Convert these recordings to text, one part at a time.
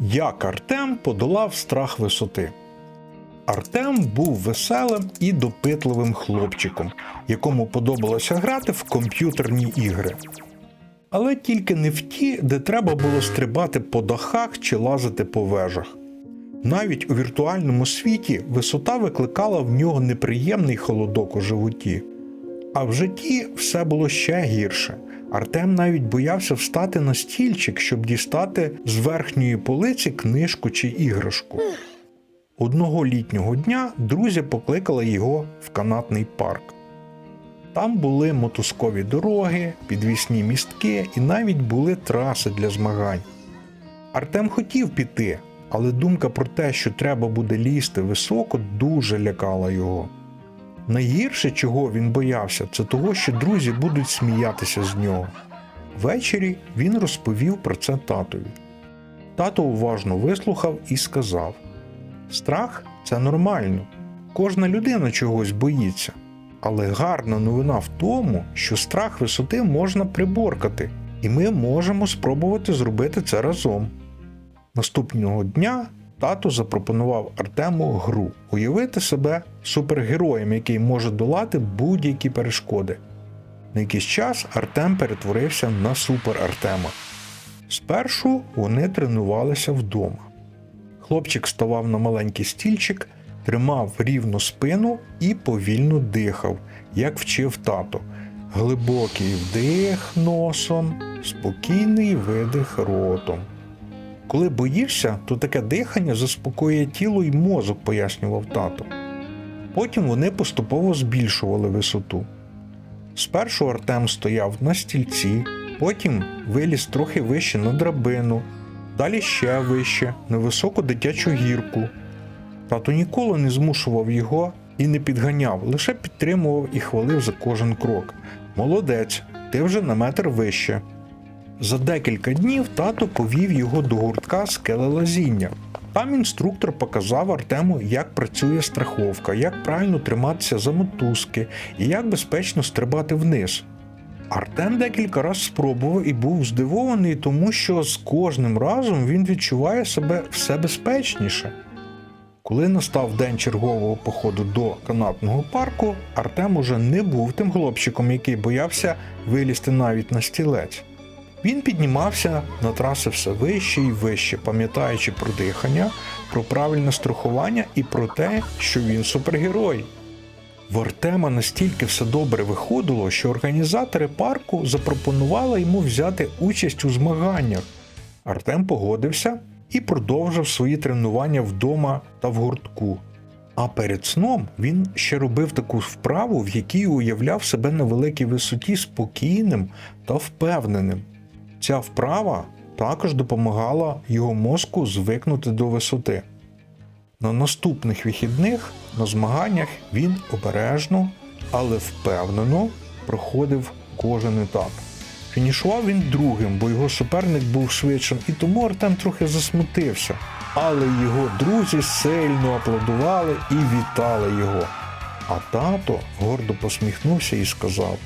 Як Артем подолав страх висоти. Артем був веселим і допитливим хлопчиком, якому подобалося грати в комп'ютерні ігри. Але тільки не в ті, де треба було стрибати по дахах чи лазити по вежах. Навіть у віртуальному світі висота викликала в нього неприємний холодок у животі. А в житті все було ще гірше. Артем навіть боявся встати на стільчик, щоб дістати з верхньої полиці книжку чи іграшку. Одного літнього дня друзі покликали його в канатний парк. Там були мотузкові дороги, підвісні містки і навіть були траси для змагань. Артем хотів піти, але думка про те, що треба буде лізти високо, дуже лякала його. Найгірше, чого він боявся, це того, що друзі будуть сміятися з нього. Ввечері він розповів про це татові. Тато уважно вислухав і сказав: Страх це нормально. Кожна людина чогось боїться. Але гарна новина в тому, що страх висоти можна приборкати, і ми можемо спробувати зробити це разом. Наступного дня тато запропонував Артему гру уявити себе супергероєм, який може долати будь-які перешкоди. На якийсь час Артем перетворився на супер Артема. Спершу вони тренувалися вдома. Хлопчик ставав на маленький стільчик, тримав рівну спину і повільно дихав, як вчив тато. Глибокий вдих носом, спокійний видих ротом. Коли боїшся, то таке дихання заспокоює тіло і мозок, пояснював тато. Потім вони поступово збільшували висоту. Спершу Артем стояв на стільці, потім виліз трохи вище на драбину, далі ще вище, на високу дитячу гірку. Тато ніколи не змушував його і не підганяв, лише підтримував і хвалив за кожен крок. Молодець, ти вже на метр вище. За декілька днів тато повів його до гуртка скелелазіння. Там інструктор показав Артему, як працює страховка, як правильно триматися за мотузки і як безпечно стрибати вниз. Артем декілька разів спробував і був здивований, тому що з кожним разом він відчуває себе все безпечніше. Коли настав день чергового походу до канатного парку, Артем уже не був тим хлопчиком, який боявся вилізти навіть на стілець. Він піднімався на траси все вище і вище, пам'ятаючи про дихання, про правильне страхування і про те, що він супергерой. В Артема настільки все добре виходило, що організатори парку запропонували йому взяти участь у змаганнях. Артем погодився і продовжив свої тренування вдома та в гуртку. А перед сном він ще робив таку вправу, в якій уявляв себе на великій висоті спокійним та впевненим. Ця вправа також допомагала його мозку звикнути до висоти. На наступних вихідних на змаганнях він обережно, але впевнено проходив кожен етап. Фінішував він другим, бо його суперник був швидшим, і тому Артем трохи засмутився. Але його друзі сильно аплодували і вітали його. А тато гордо посміхнувся і сказав: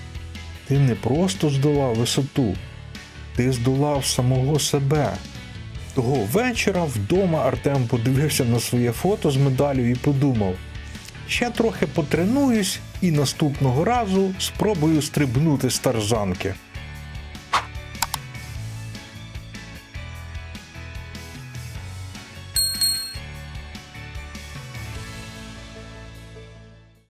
Ти не просто здолав висоту, ти здолав самого себе. Того вечора вдома Артем подивився на своє фото з медаллю і подумав: ще трохи потренуюсь і наступного разу спробую стрибнути з тарзанки.